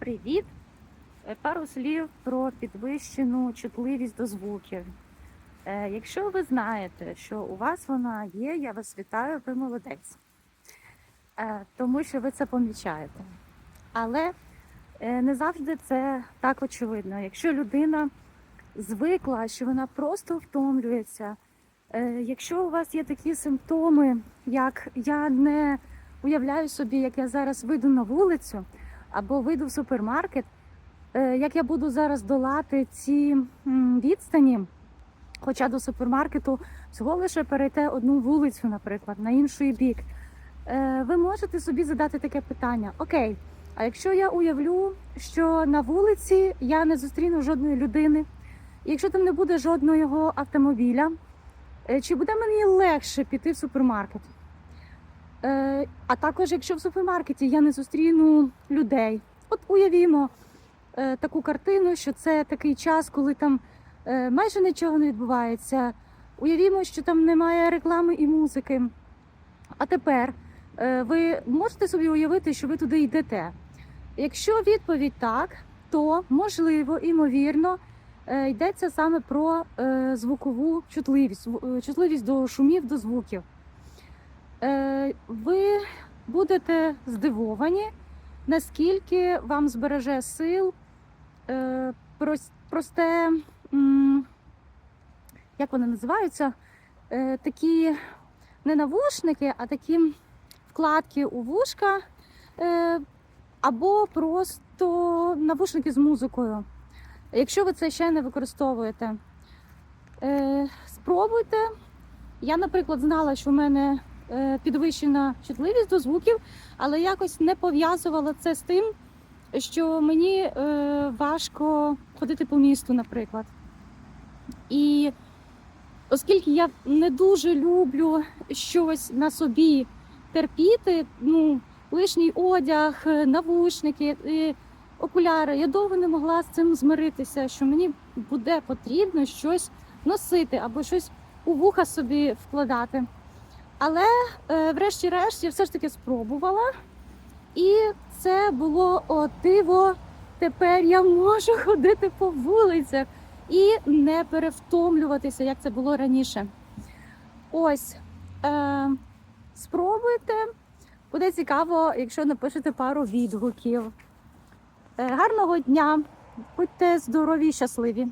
Привіт! Е, Пару слів про підвищену чутливість до звуків. Е, Якщо ви знаєте, що у вас вона є, я вас вітаю, ви молодець. Е, Тому що ви це помічаєте. Але не завжди це так очевидно. Якщо людина звикла, що вона просто втомлюється, якщо у вас є такі симптоми, як я не уявляю собі, як я зараз вийду на вулицю або вийду в супермаркет, е, як я буду зараз долати ці відстані, хоча до супермаркету всього лише перейти одну вулицю, наприклад, на інший бік. Е, Ви можете собі задати таке питання: Окей, а якщо я уявлю, що на вулиці я не зустріну жодної людини, якщо там не буде жодного автомобіля, е, чи буде мені легше піти в супермаркет? Е, А також, якщо в супермаркеті я не зустріну людей, от уявімо е, таку картину, що це такий час, коли там е, майже нічого не відбувається. Уявімо, що там немає реклами і музики. А тепер ви можете собі уявити, що ви туди йдете. Якщо відповідь так, то можливо, імовірно, е, йдеться саме про звукову чутливість, чутливість до шумів, до звуків. Е, Ви будете здивовані, наскільки вам збереже сил е, просте, як вони називаються, Е, такі не навушники, а такі вкладки у вушка, або просто навушники з музикою. Якщо ви це ще не використовуєте, спробуйте. Я, наприклад, знала, що в мене підвищена чутливість до звуків, але якось не пов'язувала це з тим, що мені е, важко ходити по місту, наприклад. І оскільки я не дуже люблю щось на собі терпіти, ну, лишній одяг, е, навушники, е, окуляри, я довго не могла з цим змиритися, що мені буде потрібно щось носити або щось у вуха собі вкладати. Але, е, врешті-решт, я все ж таки спробувала. І це було о диво. Тепер я можу ходити по вулицях і не перевтомлюватися, як це було раніше. Ось. Е, спробуйте. Буде цікаво, якщо напишете пару відгуків. Е, гарного дня! Будьте здорові і щасливі!